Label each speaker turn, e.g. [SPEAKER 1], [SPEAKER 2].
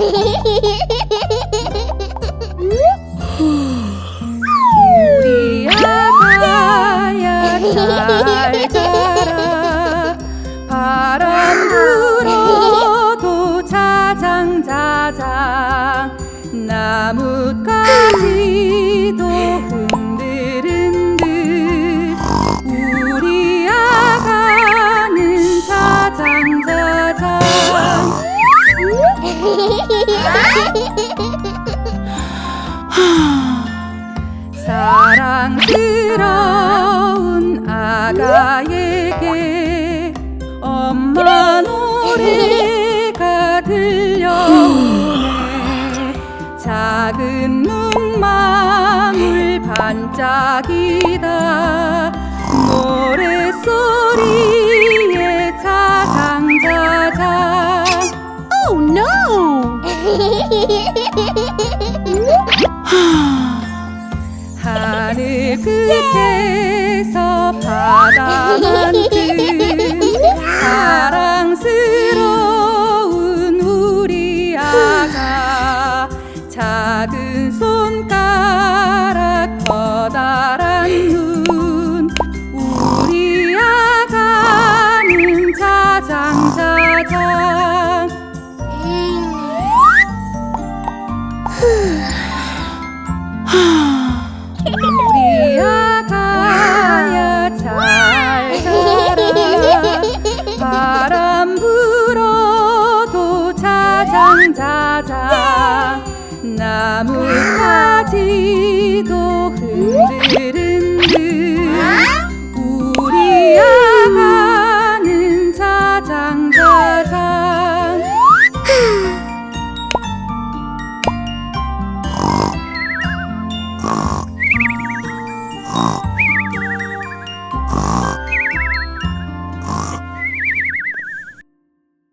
[SPEAKER 1] 우리 사랑스러운 아가에게 엄마 노래가 들려오네. 작은 눈망울 반짝이다 하늘 끝에서 바다만 든 사랑스러운 우리 아가 작은 손가락 커다란 눈. 우리 아가는 자장자장 자장자장 나뭇가지도 흔들흔